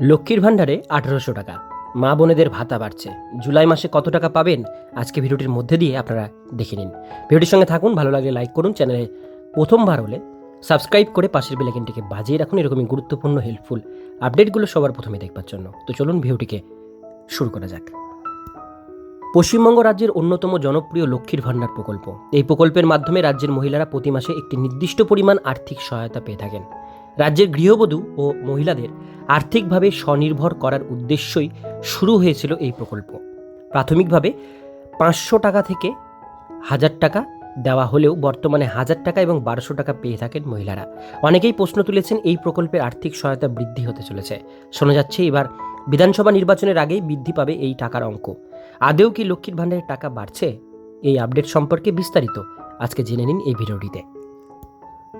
লক্ষ্মীর ভাণ্ডারে আঠারোশো টাকা। মা বোনেদের ভাতা বাড়ছে। জুলাই মাসে কত টাকা পাবেন? আজকে ভিডিওটির মধ্যে দিয়ে আপনারা দেখে নিন। ভিডিওটির সঙ্গে থাকুন, ভালো লাগলে লাইক করুন, চ্যানেলে প্রথমবার হলে সাবস্ক্রাইব করে পাশের বেলাইকনটিকে বাজিয়ে রাখুন, এরকমই গুরুত্বপূর্ণ হেল্পফুল আপডেটগুলো সবার প্রথমে দেখবার জন্য। তো চলুন ভিডিওটিকে শুরু করা যাক। পশ্চিমবঙ্গ রাজ্যের অন্যতম জনপ্রিয় লক্ষ্মীর ভাণ্ডার প্রকল্প। এই প্রকল্পের মাধ্যমে রাজ্যের মহিলারা প্রতি মাসে একটি নির্দিষ্ট পরিমাণ আর্থিক সহায়তা পেয়ে থাকেন। রাজ্যের গৃহবধূ ও মহিলাদের আর্থিকভাবে স্বনির্ভর করার উদ্দেশ্যই শুরু হয়েছিল এই প্রকল্প। প্রাথমিকভাবে পাঁচশো টাকা থেকে হাজার টাকা দেওয়া হলেও বর্তমানে হাজার টাকা এবং বারোশো টাকা পেয়ে থাকেন মহিলারা। অনেকেই প্রশ্ন তুলেছেন এই প্রকল্পের আর্থিক সহায়তা বৃদ্ধি হতে চলেছে। শোনা যাচ্ছে এবার বিধানসভা নির্বাচনের আগেই বৃদ্ধি পাবে এই টাকার অঙ্ক। আদেও কি লক্ষ্মীর ভাণ্ডারের টাকা বাড়ছে? এই আপডেট সম্পর্কে বিস্তারিত আজকে জেনে নিন এই ভিডিওটিতে।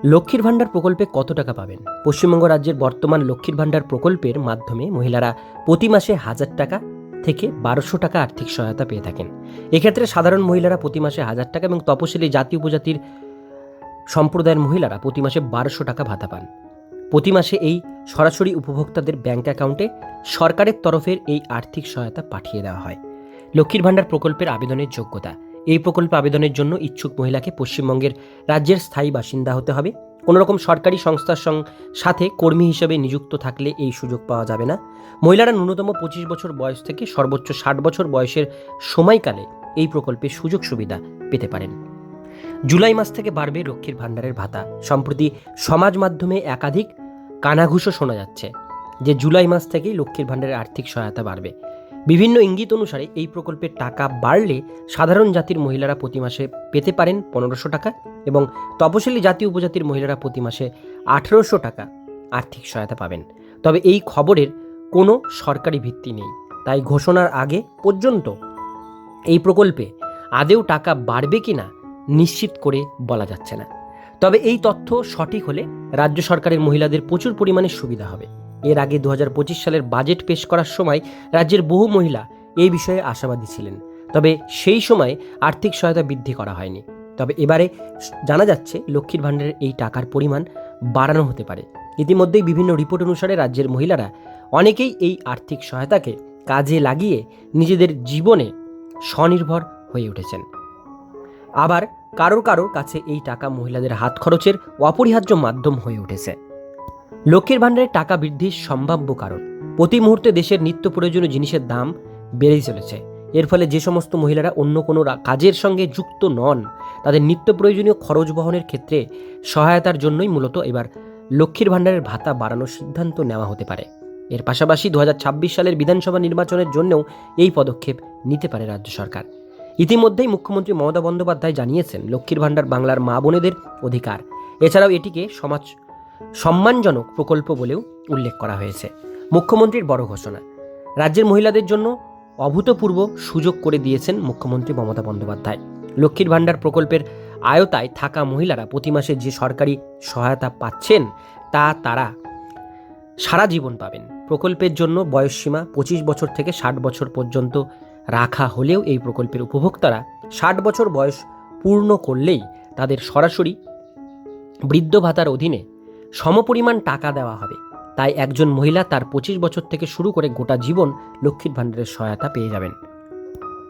লক্ষ্মীর ভাণ্ডার প্রকল্পে কত টাকা পাবেন? পশ্চিমবঙ্গ রাজ্যের বর্তমান লক্ষ্মীর ভাণ্ডার প্রকল্পের মাধ্যমে মহিলারা প্রতি মাসে হাজার টাকা থেকে বারোশো টাকা আর্থিক সহায়তা পেয়ে থাকেন। এক্ষেত্রে সাধারণ মহিলারা প্রতি মাসে হাজার টাকা এবং তপশিলি জাতি উপজাতির সম্প্রদায়ের মহিলারা প্রতি মাসে বারোশো টাকা ভাতা পান। প্রতি মাসে এই সরাসরি উপভোক্তাদের ব্যাংক অ্যাকাউন্টে সরকারের তরফের এই আর্থিক সহায়তা পাঠিয়ে দেওয়া হয়। লক্ষ্মীর ভাণ্ডার প্রকল্পের আবেদনের যোগ্যতা এই প্রকল্পে আবেদনের জন্য ইচ্ছুক মহিলাকে পশ্চিমবঙ্গের রাজ্যের স্থায়ী বাসিন্দা হতে হবে। কোনো রকম সরকারি সংস্থার সাথে কর্মী হিসেবে নিযুক্ত থাকলে এই সুযোগ পাওয়া যাবে না। মহিলারা ন্যূনতম পঁচিশ বছর বয়স থেকে সর্বোচ্চ ষাট বছর বয়সের সময়কালে এই প্রকল্পের সুযোগ সুবিধা পেতে পারেন। জুলাই মাস থেকে বাড়বে লক্ষ্মীর ভাণ্ডারের ভাতা। সম্প্রতি সমাজ মাধ্যমে একাধিক কানাঘুষো শোনা যাচ্ছে যে জুলাই মাস থেকেই লক্ষ্মীর ভাণ্ডারের আর্থিক সহায়তা বাড়বে। বিভিন্ন ইঙ্গিত অনুসারে এই প্রকল্পের টাকা বাড়লে সাধারণ জাতির মহিলারা প্রতি মাসে পেতে পারেন পনেরোশো টাকা এবং তপশিলি জাতি উপজাতির মহিলারা প্রতি মাসে আঠেরোশো টাকা আর্থিক সহায়তা পাবেন। তবে এই খবরের কোনো সরকারি ভিত্তি নেই। তাই ঘোষণার আগে পর্যন্ত এই প্রকল্পে আদেও টাকা বাড়বে কি না নিশ্চিত করে বলা যাচ্ছে না। তবে এই তথ্য সঠিক হলে রাজ্য সরকারের মহিলাদের প্রচুর পরিমাণে সুবিধা হবে। এর আগে দু হাজার পঁচিশ সালের বাজেট পেশ করার সময় রাজ্যের বহু মহিলা এই বিষয়ে আশাবাদী ছিলেন। তবে সেই সময় আর্থিক সহায়তা বৃদ্ধি করা হয়নি। তবে এবারে জানা যাচ্ছে লক্ষ্মীর ভাণ্ডারের এই টাকার পরিমাণ বাড়ানো হতে পারে। ইতিমধ্যেই বিভিন্ন রিপোর্ট অনুসারে রাজ্যের মহিলারা অনেকেই এই আর্থিক সহায়তাকে কাজে লাগিয়ে নিজেদের জীবনে স্বনির্ভর হয়ে উঠেছেন। আবার কারোর কারোর কাছে এই টাকা মহিলাদের হাত খরচের অপরিহার্য মাধ্যম হয়ে উঠেছে। লক্ষ্মীর ভাণ্ডারে টাকা বৃদ্ধির সম্ভাব্য কারণ। প্রতি মুহূর্তে দেশের নিত্য প্রয়োজনীয় জিনিসের দাম বেড়েই চলেছে। এর ফলে যে সমস্ত মহিলারা অন্য কোনো কাজের সঙ্গে যুক্ত নন, তাদের নিত্য প্রয়োজনীয় খরচ বহনের ক্ষেত্রে সহায়তার জন্যই মূলত এবার লক্ষ্মীর ভাণ্ডারের ভাতা বাড়ানোর সিদ্ধান্ত নেওয়া হতে পারে। এর পাশাপাশি দু হাজার ছাব্বিশ সালের বিধানসভা নির্বাচনের জন্যও এই পদক্ষেপ নিতে পারে রাজ্য সরকার। ইতিমধ্যেই মুখ্যমন্ত্রী মমতা বন্দ্যোপাধ্যায় জানিয়েছেন, লক্ষ্মীর ভাণ্ডার বাংলার মা বোনেদের অধিকার। এছাড়াও এটিকে সমাজ সম্মানজনক প্রকল্প বলেও উল্লেখ করা হয়েছে। মুখ্যমন্ত্রীর বড় ঘোষণা। রাজ্যের মহিলাদের জন্য অভূতপূর্ব সুযোগ করে দিয়েছেন মুখ্যমন্ত্রী মমতা বন্দ্যোপাধ্যায়। লক্ষ্মীর ভাণ্ডার প্রকল্পের আয়তায় থাকা মহিলারা প্রতি মাসে যে সরকারি সহায়তা পাচ্ছেন, তা তারা সারা জীবন পাবেন। প্রকল্পের জন্য বয়সসীমা পঁচিশ বছর থেকে ষাট বছর পর্যন্ত রাখা হলেও এই প্রকল্পের উপভোক্তারা ষাট বছর বয়স পূর্ণ করলেই তাদের সরাসরি বৃদ্ধ ভাতার অধীনে সমপরিমাণ টাকা দেওয়া হবে। তাই একজন মহিলা তার পঁচিশ বছর থেকে শুরু করে গোটা জীবন লক্ষ্মীর ভাণ্ডারের সহায়তা পেয়ে যাবেন।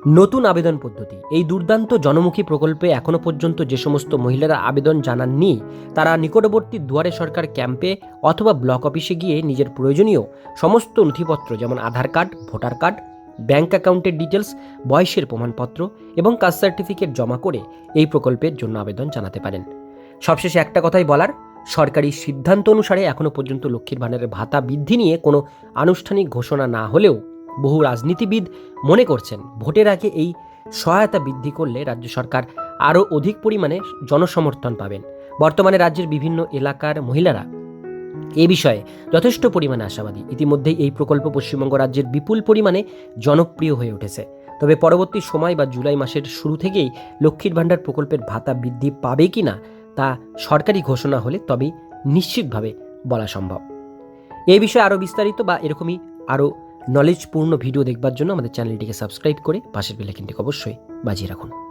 নতুন আবেদন পদ্ধতি। এই দুর্দান্ত জনমুখী প্রকল্পে এখনও পর্যন্ত যে সমস্ত মহিলারা আবেদন জানাননি, তারা নিকটবর্তী দুয়ারে সরকার ক্যাম্পে অথবা ব্লক অফিসে গিয়ে নিজের প্রয়োজনীয় সমস্ত নথিপত্র যেমন Aadhaar card, voter card, bank অ্যাকাউন্টের ডিটেলস, বয়সের প্রমাণপত্র এবং কাস্ট সার্টিফিকেট জমা করে এই প্রকল্পের জন্য আবেদন জানাতে পারেন। সবশেষে একটা কথাই বলার সরকারি সিদ্ধান্ত অনুসারে এখনও পর্যন্ত লক্ষ্মীর ভাণ্ডারের ভাতা বৃদ্ধি নিয়ে কোনো আনুষ্ঠানিক ঘোষণা না হলেও বহু রাজনীতিবিদ মনে করছেন ভোটের আগে এই সহায়তা বৃদ্ধি করলে রাজ্য সরকার আরও অধিক পরিমাণে জনসমর্থন পাবেন। বর্তমানে রাজ্যের বিভিন্ন এলাকার মহিলারা এ বিষয়ে যথেষ্ট পরিমাণে আশাবাদী। ইতিমধ্যেই এই প্রকল্প পশ্চিমবঙ্গ রাজ্যের বিপুল পরিমাণে জনপ্রিয় হয়ে উঠেছে। তবে পরবর্তী সময় বা জুলাই মাসের শুরু থেকেই লক্ষ্মীর ভাণ্ডার প্রকল্পের ভাতা বৃদ্ধি পাবে কি না তা সরকারি ঘোষণা হলে তবেই নিশ্চিতভাবে বলা সম্ভব। এই বিষয়ে আরও বিস্তারিত বা এরকমই আরও নলেজপূর্ণ ভিডিও দেখবার জন্য আমাদের চ্যানেলটিকে সাবস্ক্রাইব করে পাশের বেলাইকিনটিকে অবশ্যই বাজিয়ে রাখুন।